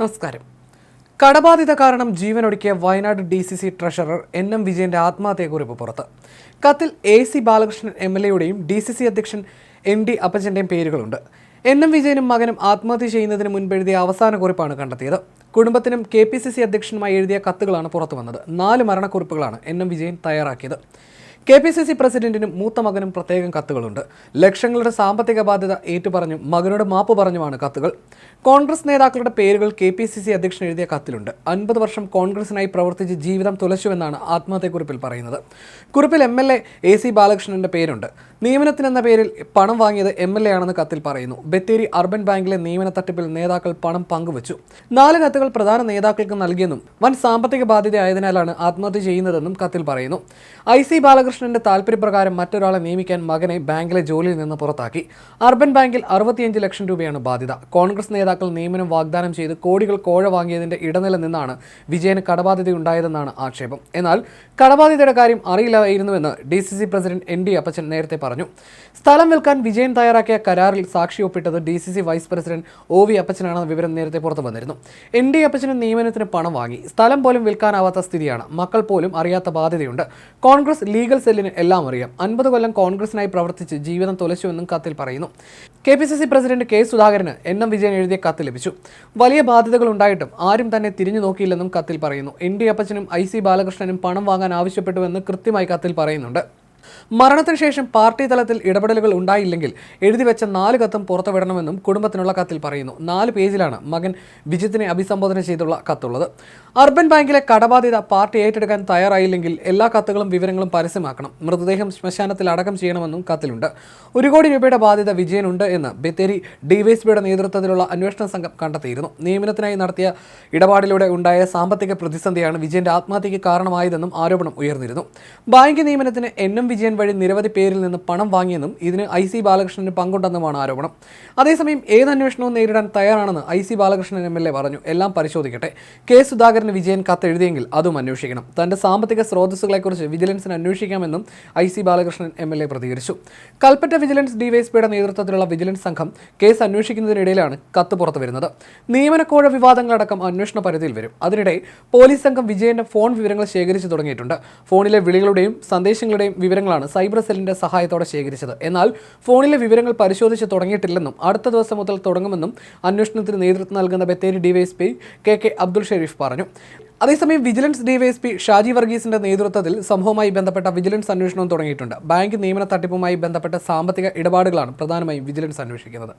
നമസ്കാരം. കടബാധിത കാരണം ജീവനൊടുക്കിയ Wayanad D C C treasurer N M വിജയന്റെ ആത്മഹത്യയെക്കുറിപ്പ് പുറത്ത്. കത്തിൽ A C Balakrishnan M L എയുടെയും ഡി സി സി അധ്യക്ഷൻ എൻ ഡി അപ്പച്ചന്റെയും പേരുകളുണ്ട്. എൻ എം വിജയനും മകനും ആത്മഹത്യ ചെയ്യുന്നതിന് മുൻപ് എഴുതിയ അവസാന കുറിപ്പാണ് കണ്ടെത്തിയത്. കുടുംബത്തിനും കെ പി സി സി അധ്യക്ഷനുമായി എഴുതിയ കത്തുകളാണ് പുറത്തു വന്നത് നാല് മരണക്കുറിപ്പുകളാണ് എൻ എം വിജയൻ തയ്യാറാക്കിയത്. കെ പി സി സി പ്രസിഡന്റിനും മൂത്ത മകനും പ്രത്യേകം കത്തുകളുണ്ട്. ലക്ഷങ്ങളുടെ സാമ്പത്തിക ബാധ്യത ഏറ്റുപറഞ്ഞും മകനോട് മാപ്പ് പറഞ്ഞുമാണ് കത്തുകൾ. കോൺഗ്രസ് നേതാക്കളുടെ പേരുകൾ കെ പി സി സി അധ്യക്ഷൻ എഴുതിയ കത്തിലുണ്ട്. അൻപത് വർഷം കോൺഗ്രസിനായി പ്രവർത്തിച്ച് ജീവിതം തുലച്ചുവെന്നാണ് ആത്മഹത്യക്കുറിപ്പിൽ പറയുന്നത്. കുറിപ്പിൽ M L A A C ബാലകൃഷ്ണന്റെ പേരുണ്ട്. നിയമനത്തിനെന്ന പേരിൽ പണം വാങ്ങിയത് എം എൽ എ ആണെന്ന് കത്തിൽ പറയുന്നു. ബത്തേരി അർബൻ ബാങ്കിലെ നിയമന തട്ടിപ്പിൽ നേതാക്കൾ പണം പങ്കുവച്ചു. നാല് കത്തുകൾ പ്രധാന നേതാക്കൾക്ക് നൽകിയെന്നും വൻ സാമ്പത്തിക ബാധ്യതയായതിനാലാണ് ആത്മഹത്യ ചെയ്യുന്നതെന്നും കത്തിൽ പറയുന്നു. ഐ സി ബാലകൃഷ്ണന്റെ താല്പര്യപ്രകാരം മറ്റൊരാളെ നിയമിക്കാൻ മകനെ ബാങ്കിലെ ജോലിയിൽ നിന്ന് പുറത്താക്കി. അർബൻ ബാങ്കിൽ അറുപത്തിയഞ്ച് ലക്ഷം രൂപയാണ് ബാധ്യത. കോൺഗ്രസ് നേതാക്കൾ നിയമനം വാഗ്ദാനം ചെയ്ത് കോടികൾ കോഴ വാങ്ങിയതിന്റെ ഇടനില നിന്നാണ് വിജയന് കടബാധ്യതയുണ്ടായതെന്നാണ് ആക്ഷേപം. എന്നാൽ കടബാധ്യതയുടെ കാര്യം അറിയില്ലായിരുന്നുവെന്ന് D C C president N D Appachan നേരത്തെ പറഞ്ഞു സ്ഥലം വിൽക്കാൻ വിജയൻ തയ്യാറാക്കിയ കരാറിൽ സാക്ഷി ഒപ്പിട്ടത് D C C vice president O V അപ്പച്ചനാണെന്ന വിവരം നേരത്തെ പുറത്തു വന്നിരുന്നു. എൻ ഡി അപ്പച്ചന് നിയമനത്തിന് പണം വാങ്ങി. സ്ഥലം പോലും വിൽക്കാനാവാത്ത സ്ഥിതിയാണ്. മക്കൾ പോലും അറിയാത്ത ബാധ്യതയുണ്ട്. കോൺഗ്രസ് ലീഗൽ സെല്ലിന് എല്ലാം അറിയാം. അൻപത് കൊല്ലം കോൺഗ്രസിനായി പ്രവർത്തിച്ച് ജീവിതം തുലച്ചുവെന്നും കത്തിൽ പറയുന്നു. K P C C president K സുധാകരന് എൻ എം വിജയൻ എഴുതിയ കത്ത് ലഭിച്ചു. വലിയ ബാധ്യതകൾ ഉണ്ടായിട്ടും ആരും തന്നെ തിരിഞ്ഞു നോക്കിയില്ലെന്നും കത്തിൽ പറയുന്നു. എൻ ഡി അപ്പച്ചനും ഐ സി ബാലകൃഷ്ണനും പണം വാങ്ങാൻ ആവശ്യപ്പെട്ടുവെന്ന് കൃത്യമായി കത്തിൽ പറയുന്നുണ്ട്. മരണത്തിന് ശേഷം പാർട്ടി തലത്തിൽ ഇടപെടലുകൾ ഉണ്ടായില്ലെങ്കിൽ എഴുതി വെച്ച നാല് കത്തും പുറത്തുവിടണമെന്നും കുടുംബത്തിനുള്ള കത്തിൽ പറയുന്നു. നാല് പേജിലാണ് മകൻ വിജിത്തിനെ അഭിസംബോധന ചെയ്തുള്ള കത്തുള്ളത്. അർബൻ ബാങ്കിലെ കടബാധ്യത പാർട്ടി ഏറ്റെടുക്കാൻ തയ്യാറായില്ലെങ്കിൽ എല്ലാ കത്തുകളും വിവരങ്ങളും പരസ്യമാക്കണം. മൃതദേഹം ശ്മശാനത്തിൽ അടക്കം ചെയ്യണമെന്നും കത്തിലുണ്ട്. ഒരു കോടി രൂപയുടെ ബാധ്യത വിജയനുണ്ട് എന്ന് ബത്തേരി ഡിവൈഎസ്പിയുടെ നേതൃത്വത്തിലുള്ള അന്വേഷണ സംഘം കണ്ടെത്തിയിരുന്നു. നിയമനത്തിനായി നടത്തിയ ഇടപാടിലൂടെ ഉണ്ടായ സാമ്പത്തിക പ്രതിസന്ധിയാണ് വിജയന്റെ ആത്മഹത്യയ്ക്ക് കാരണമായതെന്നും ആരോപണം ഉയർന്നിരുന്നു. ബാങ്ക് നിയമനത്തിന് എൻ എം വിജയൻ വഴി നിരവധി പേരിൽ നിന്ന് പണം വാങ്ങിയെന്നും ഇതിന് ഐ സി ബാലകൃഷ്ണന് പങ്കുണ്ടെന്നുമാണ് ആരോപണം. അതേസമയം ഏത് അന്വേഷണവും നേരിടാൻ തയ്യാറാണെന്ന് I C Balakrishnan M L A പറഞ്ഞു. എല്ലാം പരിശോധിക്കട്ടെ. കെ സുധാകരന് വിജയൻ കത്തെഴുതിയെങ്കിൽ അതും അന്വേഷിക്കണം. തന്റെ സാമ്പത്തിക സ്രോതസ്സുകളെക്കുറിച്ച് വിജിലൻസിന് അന്വേഷിക്കാമെന്നും I C Balakrishnan M L A പ്രതികരിച്ചു. കൽപ്പറ്റ വിജിലൻസ് ഡിവൈഎസ്പിയുടെ നേതൃത്വത്തിലുള്ള വിജിലൻസ് സംഘം കേസ് അന്വേഷിക്കുന്നതിനിടയിലാണ് കത്ത് പുറത്തുവരുന്നത് നിയമനക്കോഴ വിവാദങ്ങളടക്കം അന്വേഷണ പരിധിയിൽ വരും. അതിനിടെ പോലീസ് സംഘം വിജയന്റെ ഫോൺ വിവരങ്ങൾ ശേഖരിച്ചു തുടങ്ങിയിട്ടുണ്ട്. ഫോണിലെ വിളികളുടെയും സന്ദേശങ്ങളുടെയും വിവരങ്ങളാണ് സൈബർ സെല്ലിന്റെ സഹായത്തോടെ ശേഖരിച്ചത്. എന്നാൽ ഫോണിലെ വിവരങ്ങൾ പരിശോധിച്ച് തുടങ്ങിയിട്ടില്ലെന്നും അടുത്ത ദിവസം മുതൽ തുടങ്ങുമെന്നും അന്വേഷണത്തിന് നേതൃത്വം നൽകുന്ന Bathery DYSP K K Abdul Sharif പറഞ്ഞു. അതേസമയം വിജിലൻസ് ഡിവൈഎസ്പി ഷാജി വർഗീസിന്റെ നേതൃത്വത്തിൽ സംഭവവുമായി ബന്ധപ്പെട്ട വിജിലൻസ് അന്വേഷണവും തുടങ്ങിയിട്ടുണ്ട്. ബാങ്ക് നിയമന തട്ടിപ്പുമായി ബന്ധപ്പെട്ട സാമ്പത്തിക ഇടപാടുകളാണ് പ്രധാനമായും വിജിലൻസ് അന്വേഷിക്കുന്നത്.